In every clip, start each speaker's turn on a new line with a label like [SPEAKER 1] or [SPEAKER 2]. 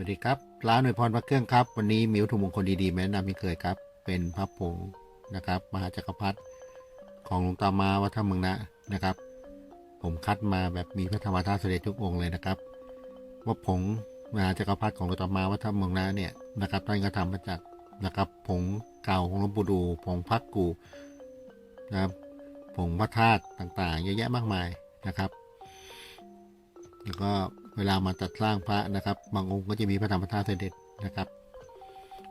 [SPEAKER 1] วัสดีครับร้านหน่วยพรพระเครื่องครับ วันนี้มิวถูกมงคลดีๆแนะนำมีเคยครับ เป็นพระผงนะครับ มหาจักรพรรดิของหลวงตามาวัดถ้ำเมืองนะนะครับ ผมคัดมาแบบมีพระธรรมธาตุเสด็จทุกองค์เลยนะครับว่าผงมหาจักรพรรดิของหลวงตามาวัดถ้ำเมืองนะเนี่ยนะครับท่านก็ทำมาจากนะครับผงเก่าของหลวงปู่ดูผงพักกูนะครับผงพระธาตุต่างๆ เยอะแยะมากมายนะครับ แล้วก็ เวลามาจัดสร้างพระนะครับ บางองค์ก็จะมีพระธรรมธาตุเสด็จนะครับ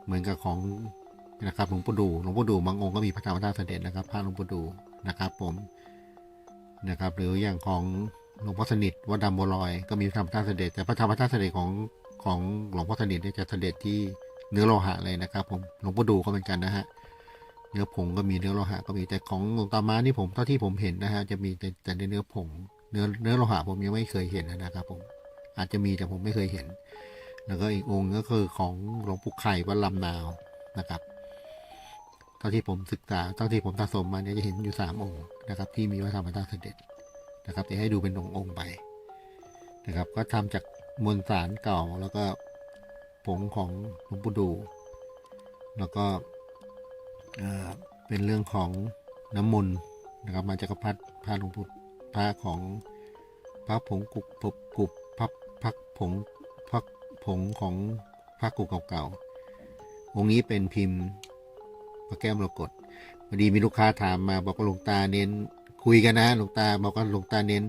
[SPEAKER 1] เหมือนกับของนะครับหลวงปู่ดูหลวงปู่ดูบางองค์ก็มีพระธรรมธาตุเสด็จนะครับพระหลวงปู่ดูนะครับผมนะครับ หรืออย่างของหลวงพ่อสนิทวัดดำบัวลอยก็มีพระธรรมธาตุเสด็จแต่พระธรรมธาตุเสด็จของของหลวงพ่อสนิทเนี่ยจะเสด็จที่เนื้อโลหะเลยนะครับ ผมหลวงปู่ดูก็เหมือนกันนะฮะเนื้อผงก็มีเนื้อโลหะก็มีแต่ของหลวงตามานี่ผมเท่าที่ผมเห็นนะฮะจะมีแต่แต่ในเนื้อผงเนื้อเนื้อโลหะผมยังไม่เคยเห็นนะครับผม อาจจะมีแต่ผมไม่เคยเห็น แล้วก็อีกองค์ก็คือของหลวงปู่ไข่วัดลำนาวนะครับเท่าที่ผมศึกษาเท่าที่ผมสะสมมาเนี่ยจะเห็นอยู่สามองค์นะครับ ที่มีพระธรรมธาตุเสด็จนะครับจะให้ดูเป็นองค์องค์ไปนะครับ ก็ทำจากมวลสารเก่าแล้วก็ผงของหลวงปู่ดู แล้วก็เป็นเรื่องของน้ำมนต์นะครับ มาจากพรรดิพระหลวงปู่พระของพระผงกุกปุบกุบ ผงพักผงของพระกุกเก่าๆ องค์นี้เป็นพิมพ์พระแก้วมรกตพอดีมีลูกค้าถามมาบอกว่าหลวงตาเน้น คุยกันนะหลวงตาบอกว่าหลวงตาเน้น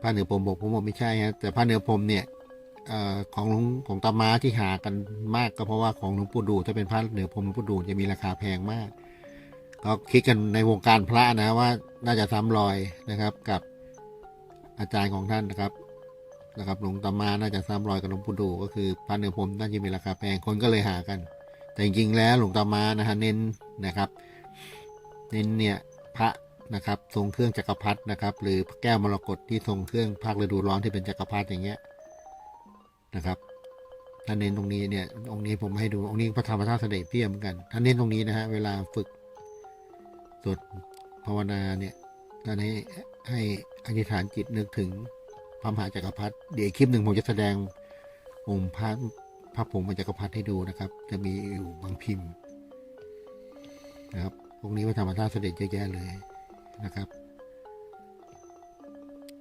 [SPEAKER 1] ผ้าเหนือพรมบอกผมบอกไม่ใช่ฮะแต่ผ้าเหนือพรมเนี่ยอของหลวงของตามาที่หากันมากก็เพราะว่าของหลวงปู่ดูถ้าเป็นผ้าเหนือพรมหลวงปู่ดูจะมีราคาแพงมาก ก็คิดกันในวงการพระนะว่าน่าจะซ้ำรอยนะครับกับอาจารย์ของท่านนะครับ นะครับหลวงตามาน่าจะซ้ำรอยกับหลวงปู่ดูก็คือพระเนื้อพรมน่าจะมีราคาแพงคนก็เลยหากัน แต่จริงๆแล้วหลวงตามานะฮะเน้นนะครับ เน้นเนี่ยพระนะครับทรงเครื่องจักรพรรดินะครับ หรือแก้วมรกตที่ทรงเครื่องภาคฤดูร้อนที่เป็นจักรพรรดิอย่างเงี้ยนะครับถ้าเน้นตรงนี้เนี่ยองค์นี้ผมให้ดูองค์นี้พระธรรมธาตุเสด็จเพียเหมือนกันถ้าเน้นตรงนี้นะฮะเวลาฝึกสวดภาวนาเนี่ยตอนนี้ให้อธิษฐานจิตนึกถึง ระมหาจักรพรรดิเดี๋ยวคลิปหนึ่งผมจะแสดงองค์พระพระผงมาจักรพรรดิให้ดูนะครับ จะมีอยู่บางพิมพ์นะครับพวกนี้พระธรรมธาตุเสด็จเยอะแยะเลยนะครับ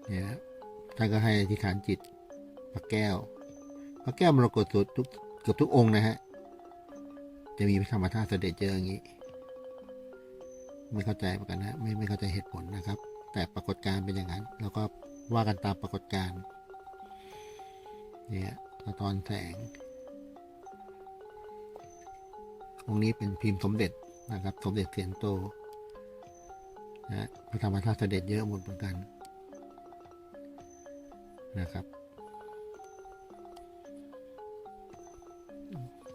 [SPEAKER 1] เนี่ยท่านก็ให้อธิษฐานจิตพระแก้ว พระแก้วมรกตสวดทุกเกือบทุกองค์นะฮะจะมีพระธรรมธาตุเสด็จเยอะอย่างนี้ ไม่เข้าใจเหมือนกันนะไม่ไม่เข้าใจเหตุผลนะครับ แต่ปรากฏการณ์เป็นอย่างนั้นแล้วก็ ว่ากันตามปรากฏการณ์เนี่ยสะท้อนแสง องนี้เป็นพิมพ์สมเด็จนะครับ สมเด็จเสียนโตนะพระธรรมธาตุเสด็จเยอะหมดเหมือนกันนะครับ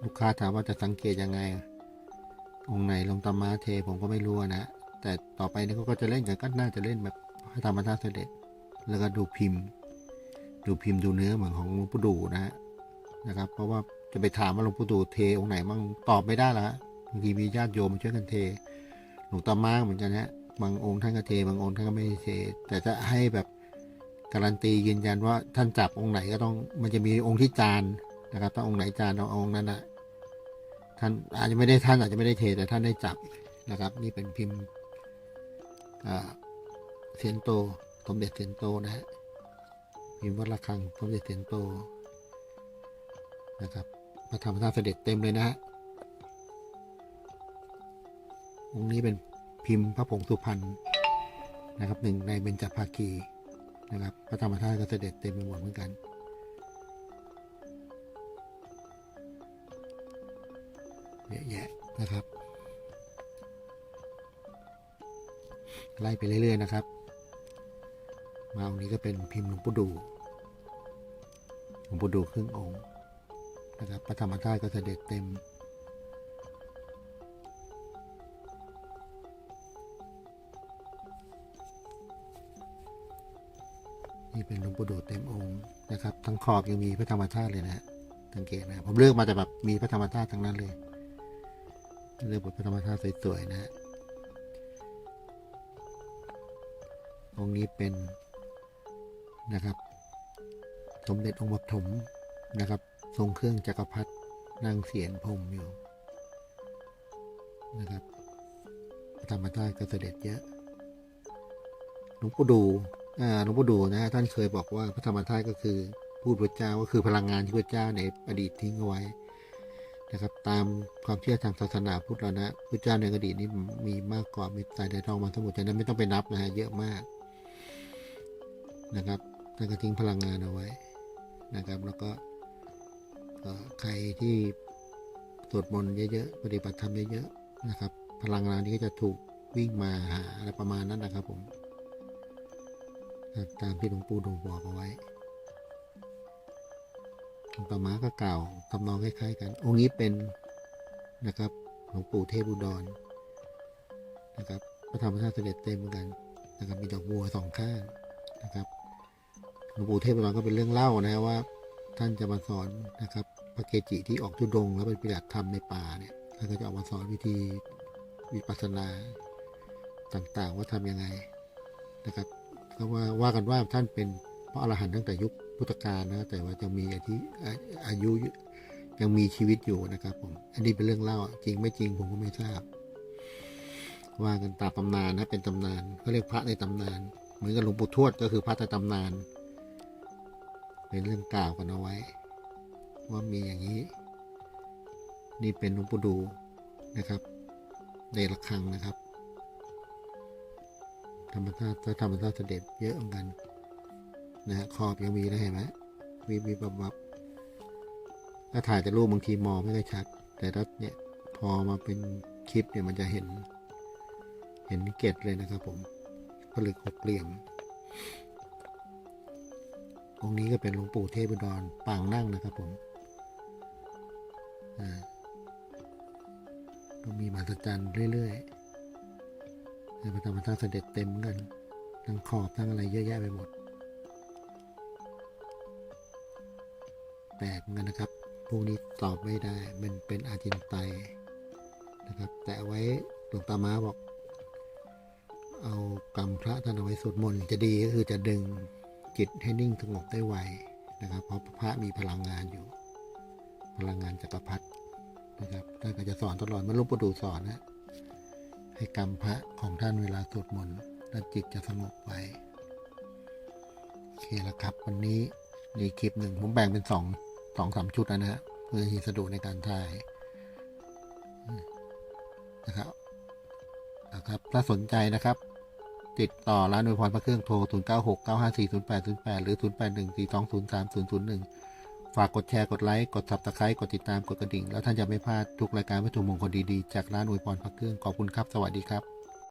[SPEAKER 1] ลูกค้าถามว่าจะสังเกตยังไง องไหนลงตามาเทผมก็ไม่รู้นะ แต่ต่อไปนี่ก็จะเล่นกันก็น่าจะเล่นแบบพระธรรมธาตุเสด็จ แล้วก็ดูพิมพ์ ดูพิมพ์ดูเนื้อเหมือนของหลวงปู่ดูนะฮะนะครับ เพราะว่าจะไปถามว่าหลวงปู่ดูเทองค์ไหนมั่งตอบไม่ได้ละบางทีมีญาติโยมมาช่วยกันเท หลวงตามากเหมือนกันฮะบางองค์ท่านก็เทบางองค์ท่านก็ไม่เท แต่จะให้แบบการันตียืนยันว่าท่านจับองค์ไหนก็ต้องมันจะมีองค์ที่จานนะครับถ้าองค์ไหนจานเอาองค์นั้นนะท่านอาจจะไม่ได้ท่านอาจจะไม่ได้เทแต่ท่านได้จับนะครับ นี่เป็นพิมพ์เซียนโต สมเด็จเซียนโตนะฮะพิมพ์วัดระฆังสมเด็จเซียนโตนะครับพระธรรมธาตุเสด็จเต็มเลยนะฮะองค์นี้เป็นพิมพ์พระผงสุพรรณนะครับหนึ่งในเบญจภาคีนะครับพระธรรมธาตุก็เสด็จเต็มไปหมดเหมือนกัน เยอะแยะนะครับ ไล่ไปเรื่อย ๆ นะครับ มาองค์นี้ก็เป็นพิมพ์หลวงปู่ดูหลวงปู่ดูครึ่งองค์นะครับพระธรรมธาตุก็เสด็จเต็ม นี่เป็นหลวงปู่ดูเต็มองค์นะครับ ทั้งขอบยังมีพระธรรมธาตุเลยนะสังเกตนะผมเลือกมาแต่แบบมีพระธรรมธาตุทั้งนั้นเลยเลือกบทพระธรรมธาตุสวยๆนะฮะองค์นี้เป็น นะครับ สมเด็จองค์ปฐมนะครับ ทรงเครื่องจักรพรรดินั่งเสียนพรมอยู่นะครับพระธรรมธาตุก็เสด็จเยอะหลวงปู่ดูอ่าหลวงปู่ดูนะท่านเคยบอกว่าพระธรรมธาตุก็คือพูดพระเจ้าก็คือพลังงานที่พระเจ้าในอดีตทิ้งเอาไว้นะครับตามความเชื่อทางศาสนาพุทธแล้วนะพระเจ้าในอดีตนี้มีมากกว่ามีสายใดทองมาสมุทรฉะนั้นไม่ต้องไปนับนะฮะเยอะมากนะครับ ท่านก็ทิ้งพลังงานเอาไว้นะครับ แล้วก็ใครที่สวดมนต์เยอะๆปฏิบัติธรรมเยอะๆนะครับ พลังงานนี้ก็จะถูกวิ่งมาหาอะไรประมาณนั้นนะครับผมตามที่หลวงปู่ดูบอกเอาไว้หลวงตามาก็กล่าวทำนองคล้ายๆกัน องค์นี้เป็นนะครับหลวงปู่เทพอุดรนะครับพระธรรมธาตุเสด็จเต็มเหมือนกันนะครับมีดอกบัวสองข้างนะครับ หลวงปู่เทพอุดรก็เป็นเรื่องเล่านะฮะว่า ท่านจะมาสอนนะครับพระเกจิที่ออกทุดงแล้วไปปฏิบัติธรรมในป่าเนี่ยท่านก็จะออกมาสอนวิธีวิปัสสนาต่างๆ ว่าทำยังไงนะครับก็ว่าว่ากันว่าท่านเป็นพระอรหันต์ตั้งแต่ยุคพุทธกาลนะแต่ว่ายังมีอายุอายุยังมีชีวิตอยู่นะครับผมอันนี้เป็นเรื่องเล่าจริงไม่จริงผมก็ไม่ทราบว่ากันตามตำนานนะเป็นตำนานเขาเรียกพระในตำนาน เหมือนกับหลวงปู่ทวดก็คือพระในตำนาน เป็นเรื่องกล่าวกันเอาไว้ ว่ามีอย่างนี้ นี่เป็นหลวงปู่ดูนะครับในระฆังนะครับ ธรรมชาติถ้าธรรมชาติเสด็จเยอะเหมือนกันนะฮะขอบยังมีนะเห็นไหมมีมีบับบับถ้าถ่ายแต่รูปบางทีมองไม่ค่อยชัด แต่ถ้าเนี่ยพอมาเป็นคลิปเนี่ยมันจะเห็น เห็นเกตเลยนะครับผมผลึกหกเหลี่ยม องค์นี้ก็เป็นหลวงปู่เทพอุดรปางนั่งนะครับผมอ่าก็มีมหัศจรรย์เรื่อยๆในพระธรรมธาเสด็จเต็มกันทั้งขอบทั้งอะไรเยอะแยะไปหมดแปลกกันนะครับ พวกนี้ตอบไม่ได้ มันเป็นอาจินไตนะครับ แต่ไว้หลวงตามาบอก เอากรรมพระท่านเอาไว้สวดมนต์จะดีก็คือจะดึง จิตให้นิ่งสงบได้ไวนะครับ เพราะพระมีพลังงานอยู่ พลังงานจักรพรรดินะครับท่านก็จะสอนตลอดเหมันหลุงปู่ดูสอนนะให้กรรมพระของท่านเวลาสวดมนต์แล้วจิตจะสงบไปโอเคแล้วครับ วันนี้มีคลิปหนึ่งผมแบ่งเป็นสองสองสามชุดนะฮะเพื่อที่สะดวกในการถ่ายนะครับนะครับ ถ้าสนใจนะครับ ติดต่อร้านอวยพรพระเครื่องโทร 0 9 6 9 5 4 0 8 0 8 หรือ 0 8 1 4 2 0 3 0 0 1 ฝากกดแชร์ กดไลค์ กด subscribe กดติดตาม กดกระดิ่ง แล้วท่านจะไม่พลาดทุกรายการวัตถุมงคลดีๆ จากร้านอวยพรพระเครื่อง ขอบคุณครับ สวัสดีครับ